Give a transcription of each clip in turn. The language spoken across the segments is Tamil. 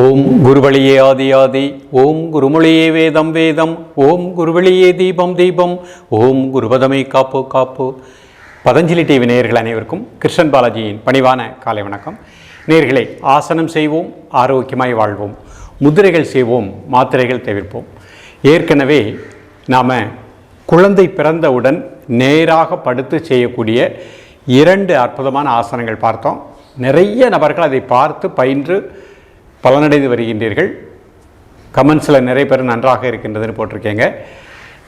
ஓம் குருவழியே ஆதி ஆதி ஓம் குருமொழியே வேதம் வேதம் ஓம் குருவழியே தீபம் தீபம் ஓம் குருபதமே காப்பு காப்பு. பதஞ்சலி டிவி நேயர்கள் அனைவருக்கும் கிருஷ்ணன் பாலாஜியின் பணிவான காலை வணக்கம். நேர்களை ஆசனம் செய்வோம் ஆரோக்கியமாய் வாழ்வோம் முதிரைகள் செய்வோம் மாத்திரைகள் தவிர்ப்போம். ஏற்கனவே நாம் குழந்தை பிறந்தவுடன் நேராக படுத்து செய்யக்கூடிய இரண்டு அற்புதமான ஆசனங்கள் பார்த்தோம். நிறைய நபர்கள் அதை பார்த்து பயின்று பலனடைந்து வருகின்றீர்கள். கமெண்ட்ஸில் நிறைய பேர் நன்றாக இருக்கின்றதுன்னு போட்டிருக்கீங்க.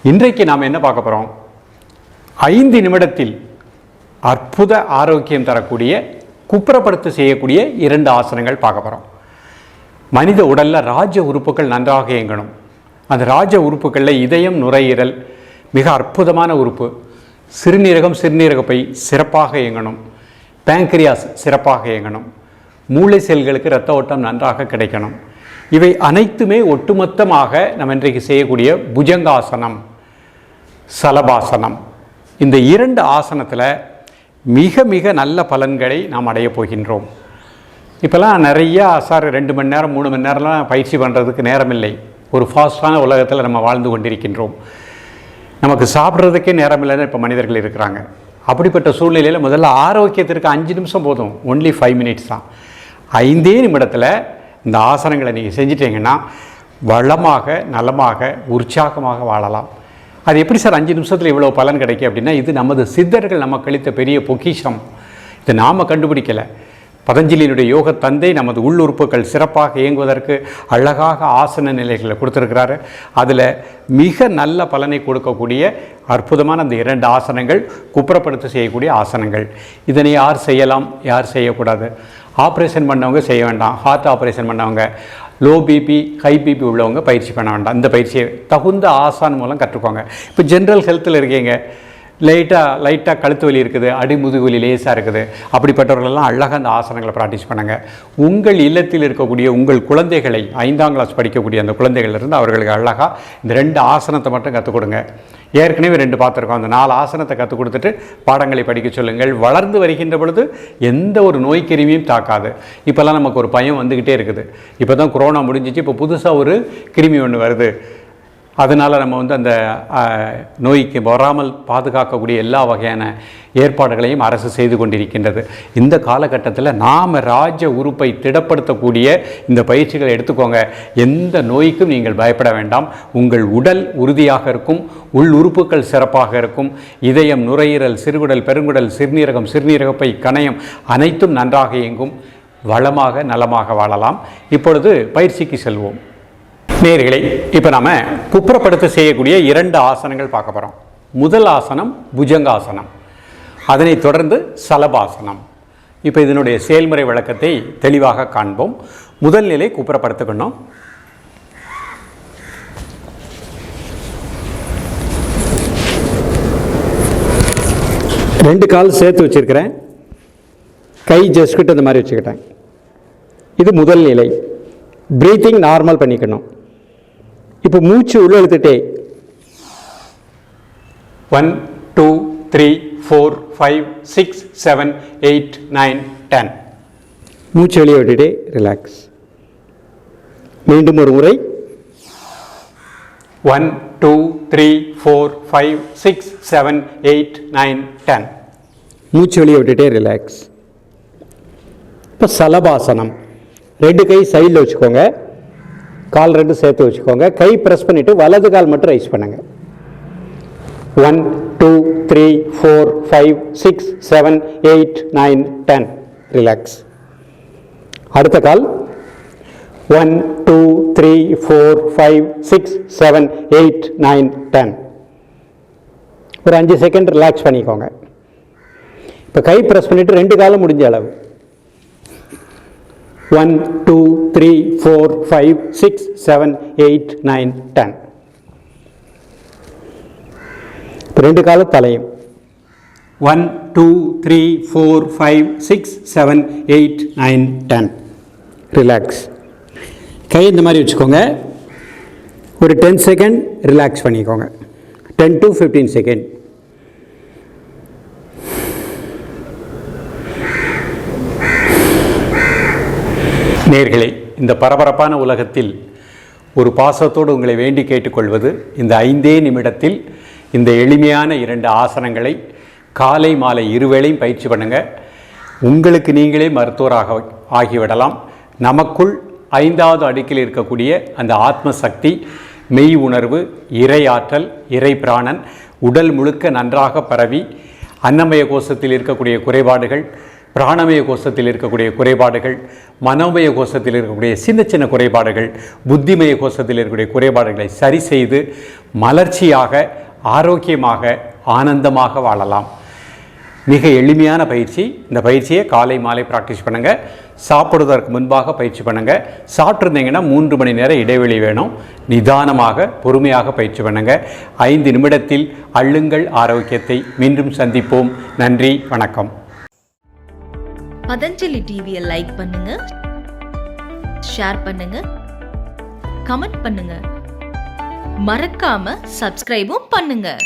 இன்றைக்கு நாம் என்ன பார்க்க போகிறோம் ஐந்து நிமிடத்தில் அற்புத ஆரோக்கியம் தரக்கூடிய குப்புறப்படுத்து செய்யக்கூடிய இரண்டு ஆசனங்கள் பார்க்க போகிறோம் மனித உடலில் ராஜ உறுப்புகள் நன்றாக இயங்கணும். அந்த ராஜ உறுப்புகளில் இதயம் நுரையீரல் மிக அற்புதமான உறுப்பு. சிறுநீரகம் சிறுநீரகப்பை சிறப்பாக இயங்கணும். பேங்க்ரியாஸ் சிறப்பாக இயங்கணும். மூளை செல்களுக்கு இரத்த ஓட்டம் நன்றாக கிடைக்கணும். இவை அனைத்துமே ஒட்டுமொத்தமாக நம்ம இன்றைக்கு செய்யக்கூடிய புஜங்காசனம் சலபாசனம். இந்த இரண்டு ஆசனத்தில் மிக மிக நல்ல பலன்களை நாம் அடையப் போகின்றோம். இப்போல்லாம் நிறையா சார் ரெண்டு மணி நேரம் மூணு மணி நேரம்லாம் பயிற்சி பண்ணுறதுக்கு நேரமில்லை. ஒரு ஃபாஸ்டான உலகத்தில் நம்ம வாழ்ந்து கொண்டிருக்கின்றோம். நமக்கு சாப்பிட்றதுக்கே நேரம் இல்லைன்னு இப்போ மனிதர்கள் இருக்கிறாங்க. அப்படிப்பட்ட சூழ்நிலையில் முதல்ல ஆரோக்கியத்திற்கு அஞ்சு நிமிஷம் போதும். ஒன்லி ஃபைவ் மினிட்ஸ் தான். ஐந்தே நிமிடத்தில் இந்த ஆசனங்களை நீங்கள் செஞ்சிட்டீங்கன்னா வளமாக நலமாக உற்சாகமாக வாழலாம். அது எப்படி சார் அஞ்சு நிமிஷத்தில் இவ்வளோ பலன் கிடைக்கும் அப்படின்னா இது நமது சித்தர்கள் நமக்கு அளித்த பெரிய பொக்கிஷம். இது நாம் கண்டுபிடிக்கலை. பதஞ்சலியினுடைய யோக தந்தை நமது உள்ளுறுப்புகள் சிறப்பாக இயங்குவதற்கு அழகாக ஆசன நிலைகளை கொடுத்துருக்கிறாரு. அதில் மிக நல்ல பலனை கொடுக்கக்கூடிய அற்புதமான அந்த இரண்டு ஆசனங்கள் குப்புறப்படுத்த செய்யக்கூடிய ஆசனங்கள். இதனை யார் செய்யலாம்? யார் செய்யக்கூடாது? ஆப்ரேஷன் பண்ணவங்க செய்ய வேண்டாம். ஹார்ட் ஆப்ரேஷன் பண்ணவங்க லோ பிபி ஹை பிபி உள்ளவங்க பயிற்சி பண்ண வேண்டாம். இந்த பயிற்சியை தகுந்த ஆசான் மூலம் கற்றுக்கோங்க. இப்போ ஜென்ரல் ஹெல்த்தில் இருக்கீங்க. லைட்டாக லைட்டாக கழுத்து வலி இருக்குது அடி முதுகு வலி லேசாக இருக்குது. அப்படிப்பட்டவர்களெல்லாம் அழகாக அந்த ஆசனங்களை ப்ராக்டிஸ் பண்ணுங்கள் உங்கள் இல்லத்தில் இருக்கக்கூடிய உங்கள் குழந்தைகளை ஐந்தாம் கிளாஸ் படிக்கக்கூடிய அந்த குழந்தைகளிலிருந்து அவர்களுக்கு அழகாக இந்த ரெண்டு ஆசனத்தை மட்டும் கற்றுக் கொடுங்க. ஏற்கனவே ரெண்டு பார்த்துருக்கோம். அந்த நாலு ஆசனத்தை கற்றுக் கொடுத்துட்டு பாடங்களை படிக்க சொல்லுங்கள். வளர்ந்து வருகின்ற பொழுது எந்த ஒரு நோய் கிருமியும் தாக்காது. இப்போல்லாம் நமக்கு ஒரு பயம் வந்துக்கிட்டே இருக்குது. இப்போ தான் கொரோனா முடிஞ்சிச்சு. இப்போ புதுசாக ஒரு கிருமி ஒன்று வருது. அதனால் நம்ம வந்து அந்த நோய்க்கு வராமல் பாதுகாக்கக்கூடிய எல்லா வகையான ஏற்பாடுகளையும் அரசு செய்து கொண்டிருக்கின்றது. இந்த காலகட்டத்தில் நாம் ராஜ உறுப்பை திடப்படுத்தக்கூடிய இந்த பயிற்சிகளை எடுத்துக்கோங்க. எந்த நோய்க்கும் நீங்கள் பயப்பட வேண்டாம். உங்கள் உடல் உறுதியாக இருக்கும். உள் உறுப்புகள் சிறப்பாக இருக்கும். இதயம் நுரையீரல் சிறுகுடல் பெருங்குடல் சிறுநீரகம் சிறுநீரகப்பை கணையம் அனைத்தும் நன்றாக இயங்கும். வளமாக நலமாக வாழலாம். இப்பொழுது பயிற்சிக்கு செல்வோம். நேர்களை இப்போ நாம் குப்புறப்படுத்த செய்யக்கூடிய இரண்டு ஆசனங்கள் பார்க்க போகிறோம் முதல் ஆசனம் புஜங்காசனம். அதனைத் தொடர்ந்து சலபாசனம். இப்போ இதனுடைய செயல்முறை விளக்கத்தை தெளிவாக காண்போம். முதல் நிலை குப்புறப்படுத்திக்கணும் ரெண்டு கால் சேர்த்து வச்சுருக்கிறேன். கை ஜஸ்கிட்ட இந்த மாதிரி வச்சுக்கிட்டேன். இது முதல் நிலை. ப்ரீத்திங் நார்மல் பண்ணிக்கணும். இப்போ மூச்சு உள்ள இழுத்துட்டே one two three four five six seven eight nine ten மூச்சு வெளியே விட்டுட்டே ரிலாக்ஸ் மீண்டும் ஒரு முறை. One two three four five six seven eight nine ten மூச்சு வெளியே விட்டுட்டே ரிலாக்ஸ் இப்போ சலபாசனம். ரெண்டு கை சைடில் வச்சுக்கோங்க. கால் ரெண்டு சேர்த்து வச்சுக்கோங்க. கை ப்ரெஸ் பண்ணிவிட்டு வலது கால் மட்டும் ரைஸ் பண்ணுங்க. One two three four five six seven eight nine ten relax அடுத்த கால். One two three four five six seven eight nine ten ஒரு அஞ்சு செகண்ட் ரிலாக்ஸ் பண்ணிக்கோங்க. இப்போ கை ப்ரெஸ் பண்ணிவிட்டு ரெண்டு காலம் முடிஞ்ச அளவு. One two three four five six seven eight nine ten ரெண்டு கால தலையும். One two three four five six seven eight nine ten relax கை இந்த மாதிரி வச்சுக்கோங்க. ஒரு டென் செகண்ட் ரிலாக்ஸ் பண்ணிக்கோங்க. டென் டு ஃபிஃப்டீன் செகண்ட் நேர்களே இந்த பரபரப்பான உலகத்தில் ஒரு பாசத்தோடு உங்களை வேண்டி கேட்டுக்கொள்வது இந்த ஐந்தே நிமிடத்தில் இந்த எளிமையான இரண்டு ஆசனங்களை காலை மாலை இருவேளையும் பயிற்சி பண்ணுங்கள் உங்களுக்கு நீங்களே மருத்துவராக ஆகிவிடலாம். நமக்குள் ஐந்தாவது அடுக்கில் இருக்கக்கூடிய அந்த ஆத்ம சக்தி மெய் உணர்வு இறை ஆற்றல் இறை பிராணன் உடல் முழுக்க நன்றாக பரவி அன்னமய கோஷத்தில் இருக்கக்கூடிய குறைபாடுகள் பிராணமய கோஷத்தில் இருக்கக்கூடிய குறைபாடுகள் மனோமய கோஷத்தில் இருக்கக்கூடிய சின்ன சின்ன குறைபாடுகள் புத்திமய கோஷத்தில் இருக்கக்கூடிய குறைபாடுகளை சரி செய்து மலர்ச்சியாக ஆரோக்கியமாக ஆனந்தமாக வாழலாம். மிக எளிமையான பயிற்சி. இந்த பயிற்சியை காலை மாலை ப்ராக்டிஸ் பண்ணுங்கள் சாப்பிடுவதற்கு முன்பாக பயிற்சி பண்ணுங்கள் சாப்பிட்ருந்தீங்கன்னா மூன்று மணி நேரம் இடைவெளி வேணும். நிதானமாக பொறுமையாக பயிற்சி பண்ணுங்கள் ஐந்து நிமிடத்தில் அள்ளுங்கள் ஆரோக்கியத்தை. மீண்டும் சந்திப்போம். நன்றி. வணக்கம். பதஞ்சலி டிவியை லைக் பண்ணுங்க. ஷேர் பண்ணுங்க. கமெண்ட் பண்ணுங்க. மறக்காம சப்ஸ்கிரைபும் பண்ணுங்க.